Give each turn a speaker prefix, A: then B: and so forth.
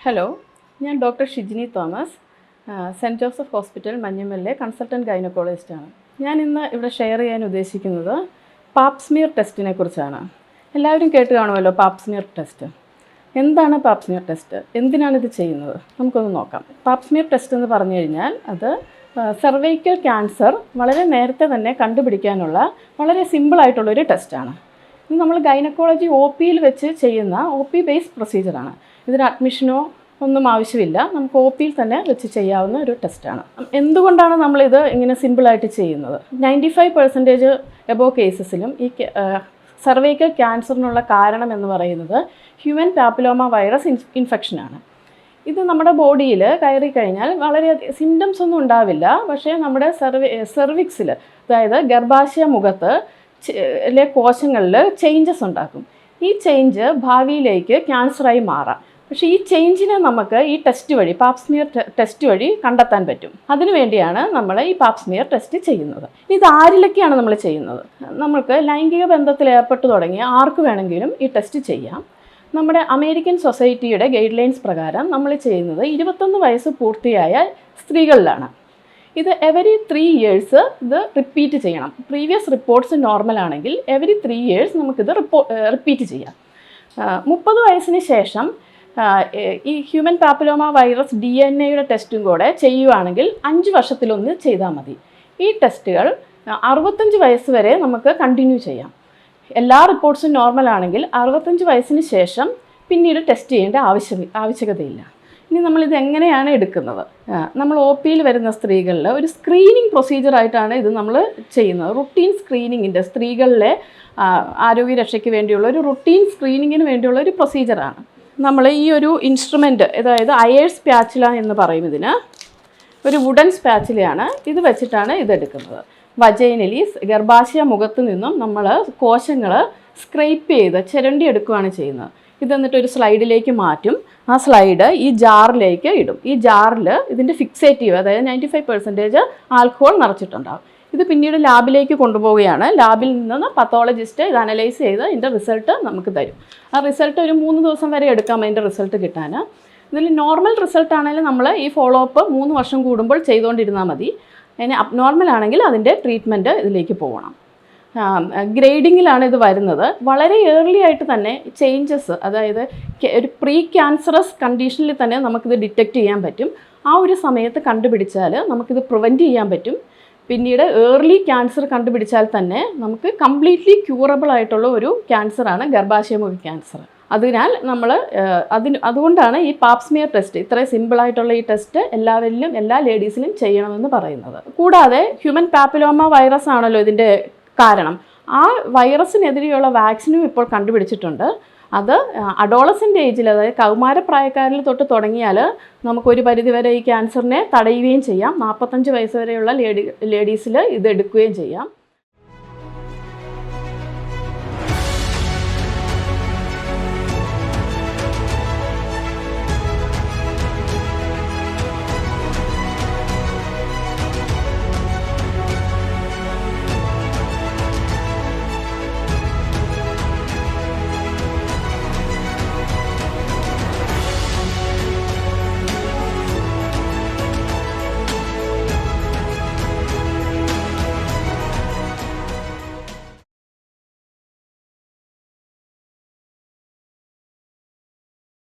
A: Hello ഞാൻ doctor Shijini Thomas Saint Joseph hospital മഞ്ഞമ്മലിലെ consultant ഗൈനക്കോളജിസ്റ്റാണ് ഞാൻ ഇന്ന് ഇവിടെ ഷെയർ ചെയ്യാൻ ഉദ്ദേശിക്കുന്നത് പാപ്സ്മിയർ ടെസ്റ്റിനെ കുറിച്ചാണ്. എല്ലാവരും കേട്ട് കാണുമല്ലോ പാപ്സ്മിയർ ടെസ്റ്റ് എന്താണ് പാപ്സ്മിയർ ടെസ്റ്റ് എന്തിനാണ് ഇത് ചെയ്യുന്നത്? നമുക്കൊന്ന് നോക്കാം. പാപ്സ്മിയർ ടെസ്റ്റ് എന്ന് പറഞ്ഞു കഴിഞ്ഞാൽ അത് സെർവൈക്കൽ ക്യാൻസർ വളരെ നേരത്തെ തന്നെ കണ്ടുപിടിക്കാനുള്ള വളരെ സിമ്പിളായിട്ടുള്ളൊരു ടെസ്റ്റാണ് ഇത് നമ്മൾ ഗൈനക്കോളജി ഒ പിയിൽ വെച്ച് ചെയ്യുന്ന ഒ പി ബേസ്ഡ് പ്രൊസീജിയറാണ് ഇതിന് അഡ്മിഷനോ ഒന്നും ആവശ്യമില്ല. നമുക്ക് ഒ പിയിൽ തന്നെ വെച്ച് ചെയ്യാവുന്ന ഒരു ടെസ്റ്റാണ് എന്തുകൊണ്ടാണ് നമ്മളിത് ഇങ്ങനെ സിമ്പിളായിട്ട് ചെയ്യുന്നത്? നയന്റി ഫൈവ് പെർസെന്റേജ് എബോ കേസസിലും ഈ സർവൈക്കൽ ക്യാൻസറിനുള്ള കാരണം എന്ന് പറയുന്നത് ഹ്യൂമൻ പാപ്പിലോമ വൈറസ് ഇൻ ഇൻഫെക്ഷനാണ് ഇത് നമ്മുടെ ബോഡിയിൽ കയറി കഴിഞ്ഞാൽ വളരെ സിംറ്റംസ് ഒന്നും ഉണ്ടാവില്ല. പക്ഷേ നമ്മുടെ സെർവി സെർവിക്സിൽ അതായത് ഗർഭാശയ മുഖത്ത് കോശങ്ങളിൽ ചേഞ്ചസ് ഉണ്ടാക്കും. ഈ ചേഞ്ച് ഭാവിയിലേക്ക് ക്യാൻസറായി മാറാം. പക്ഷേ ഈ ചേഞ്ചിനെ നമുക്ക് ഈ ടെസ്റ്റ് വഴി പാപ്സ്മിയർ ടെസ്റ്റ് വഴി കണ്ടെത്താൻ പറ്റും. അതിനു വേണ്ടിയാണ് നമ്മൾ ഈ പാപ്സ്മിയർ ടെസ്റ്റ് ചെയ്യുന്നത്. ഇത് ആരിലൊക്കെയാണ് നമ്മൾ ചെയ്യുന്നത്? നമുക്ക് ലൈംഗിക ബന്ധത്തിൽ ഏർപ്പെട്ടു തുടങ്ങിയ ആർക്ക് വേണമെങ്കിലും ഈ ടെസ്റ്റ് ചെയ്യാം. നമ്മുടെ അമേരിക്കൻ സൊസൈറ്റിയുടെ ഗൈഡ് ലൈൻസ് പ്രകാരം നമ്മൾ ചെയ്യുന്നത് ഇരുപത്തൊന്ന് വയസ്സ് പൂർത്തിയായ സ്ത്രീകളിലാണ്. ഇത് എവരി ത്രീ ഇയേഴ്സ് ഇത് റിപ്പീറ്റ് ചെയ്യണം. പ്രീവിയസ് റിപ്പോർട്ട്സ് നോർമൽ ആണെങ്കിൽ എവരി ത്രീ ഇയേഴ്സ് നമുക്കിത് റിപ്പോ റിപ്പീറ്റ് ചെയ്യാം. മുപ്പത് വയസ്സിന് ശേഷം ഈ human papilloma virus D N എയുടെ ടെസ്റ്റും കൂടെ ചെയ്യുവാണെങ്കിൽ അഞ്ച് വർഷത്തിലൊന്ന് ചെയ്താൽ മതി. ഈ ടെസ്റ്റുകൾ അറുപത്തഞ്ച് വയസ്സ് വരെ നമുക്ക് കണ്ടിന്യൂ ചെയ്യാം. എല്ലാ റിപ്പോർട്ട്സും നോർമൽ ആണെങ്കിൽ അറുപത്തഞ്ച് വയസ്സിന് ശേഷം പിന്നീട് ടെസ്റ്റ് ചെയ്യേണ്ട ആവശ്യം ആവശ്യകതയില്ല. ഇനി നമ്മളിത് എങ്ങനെയാണ് എടുക്കുന്നത്? നമ്മൾ ഒ പിയിൽ വരുന്ന സ്ത്രീകളിൽ ഒരു സ്ക്രീനിങ് പ്രൊസീജിയറായിട്ടാണ് ഇത് നമ്മൾ ചെയ്യുന്നത്. റുട്ടീൻ സ്ക്രീനിങ്ങിന്റെ സ്ത്രീകളിലെ ആരോഗ്യരക്ഷയ്ക്ക് വേണ്ടിയുള്ള ഒരു റുട്ടീൻ സ്ക്രീനിങ്ങിന് വേണ്ടിയുള്ള ഒരു പ്രൊസീജിയറാണ് നമ്മൾ ഈ ഒരു ഇൻസ്ട്രുമെന്റ് അതായത് അയേഴ്സ് പാച്ചില എന്ന് പറയും ഇതിന് ഒരു വുഡൻ സ്പാച്ചിലയാണ് ഇത് വെച്ചിട്ടാണ് ഇതെടുക്കുന്നത്. വജൈനലി ഗർഭാശയ മുഖത്ത് നിന്നും നമ്മൾ കോശങ്ങൾ സ്ക്രൈപ്പ് ചെയ്ത് ചിരണ്ടി എടുക്കുകയാണ് ചെയ്യുന്നത്. ഇത് എന്നിട്ട് ഒരു സ്ലൈഡിലേക്ക് മാറ്റും. ആ സ്ലൈഡ് ഈ ജാറിലേക്ക് ഇടും. ഈ ജാറിൽ ഇതിന്റെ ഫിക്സേറ്റീവ് അതായത് നയന്റി ഫൈവ് പെർസെന്റേജ് ആൽക്കഹോൾ നിറച്ചിട്ടുണ്ടാകും ഇത് പിന്നീട് ലാബിലേക്ക് കൊണ്ടുപോവുകയാണ്. ലാബിൽ നിന്ന് പത്തോളജിസ്റ്റ് ഇത് അനലൈസ് ചെയ്ത് ഇതിന്റെ റിസൾട്ട് നമുക്ക് തരും. ആ റിസൾട്ട് ഒരു മൂന്ന് ദിവസം വരെ എടുക്കാം അതിന്റെ റിസൾട്ട് കിട്ടാൻ. ഇതിൽ നോർമൽ റിസൾട്ട് ആണെങ്കിൽ നമ്മൾ ഈ ഫോളോ അപ്പ് മൂന്ന് വർഷം കൂടുമ്പോൾ ചെയ്തുകൊണ്ടിരുന്നാൽ മതി. അതിന് അബ്നോർമൽ ആണെങ്കിൽ അതിന്റെ ട്രീറ്റ്മെന്റ് ഇതിലേക്ക് പോകണം ഗ്രേഡിങ്ങിലാണ് ഇത് വരുന്നത്. വളരെ ഏർലി ആയിട്ട് തന്നെ ചേഞ്ചസ് അതായത് ഒരു പ്രീ ക്യാൻസറസ് കണ്ടീഷനിൽ തന്നെ നമുക്കിത് ഡിറ്റക്റ്റ് ചെയ്യാൻ പറ്റും. ആ ഒരു സമയത്ത് കണ്ടുപിടിച്ചാൽ നമുക്കിത് പ്രിവെന്റ് ചെയ്യാൻ പറ്റും. പിന്നീട് ഏർലി ക്യാൻസർ കണ്ടുപിടിച്ചാൽ തന്നെ നമുക്ക് കംപ്ലീറ്റ്ലി ക്യൂറബിൾ ആയിട്ടുള്ള ഒരു ക്യാൻസറാണ് ഗർഭാശയമുഖ ക്യാൻസർ അതിനാൽ നമ്മൾ അതിന് അതുകൊണ്ടാണ് ഈ പാപ്സ്മിയർ ടെസ്റ്റ് ഇത്രയും സിമ്പിളായിട്ടുള്ള ഈ ടെസ്റ്റ് എല്ലാവരിലും എല്ലാ ലേഡീസിലും ചെയ്യണമെന്ന് പറയുന്നത്. കൂടാതെ ഹ്യൂമൻ പാപ്പിലോമ വൈറസ് ആണല്ലോ ഇതിന്റെ കാരണം. ആ വൈറസിനെതിരെയുള്ള വാക്സിനും ഇപ്പോൾ കണ്ടുപിടിച്ചിട്ടുണ്ട്. അത് അഡോളസന്റ് ഏജിൽ അതായത് കൗമാരപ്രായക്കാരിൽ തൊട്ട് തുടങ്ങിയാൽ നമുക്കൊരു പരിധിവരെ ഈ ക്യാൻസറിനെ തടയുകയും ചെയ്യാം. നാൽപ്പത്തഞ്ച് വയസ്സ് വരെയുള്ള ലേഡി ലേഡീസിൽ ഇത് എടുക്കുകയും ചെയ്യാം.